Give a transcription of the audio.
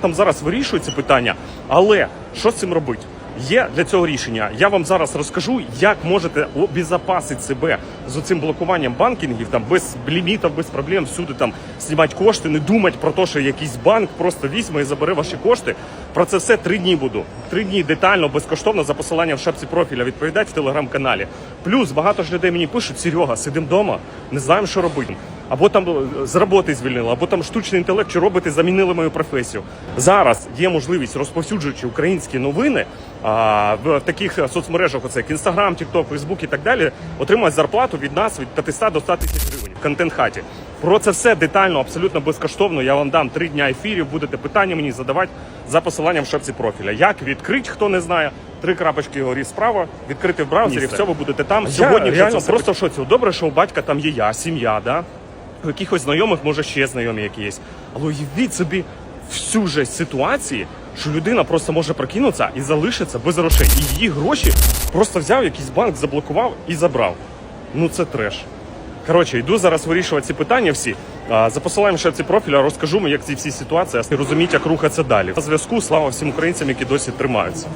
там зараз вирішую це питання, але що з цим робити? Є для цього рішення. Я вам зараз розкажу, як можете обезопасити себе з цим блокуванням банкінгів, там без лімітів, без проблем, всюди там знімати кошти, не думати про те, що якийсь банк просто візьме і забере ваші кошти. Про це все три дні буду. Три дні детально, безкоштовно за посиланням в шапці профіля відповідати в телеграм-каналі. Плюс багато ж людей мені пишуть: Серега, сидимо вдома, не знаємо, що робити. Або там е, з роботи звільнили, або там штучний інтелект чи роботи замінили мою професію. Зараз є можливість, розповсюджуючи українські новини а, в, таких е, соцмережах, оце як Інстаграм, Тікток, Фейсбук і так далі, отримати зарплату від нас від 500 до 100 тисяч гривень в контент-хаті. Про це все детально, абсолютно безкоштовно. Я вам дам три дня ефірів. Будете питання мені задавати за посиланням в шапці профіля. Як відкрити, хто не знає. Три крапочки горі справа, відкрити в браузері, все, ви будете там. Сьогодні реально реально просто в шоці. Добре, що у батька там є я, сім'я, да? У якихось знайомих, може, ще знайомі які є. Але уявіть собі всю же ситуації, що людина просто може прокинутися і залишиться без грошей. І її гроші просто взяв якийсь банк, заблокував і забрав. Ну це треш. Коротше, йду зараз вирішувати ці питання всі. За посиланням ще ці профіля розкажу, як ці всі ситуації, розуміти, як рухатися далі. На зв'язку слава всім українцям, які досі тримаються.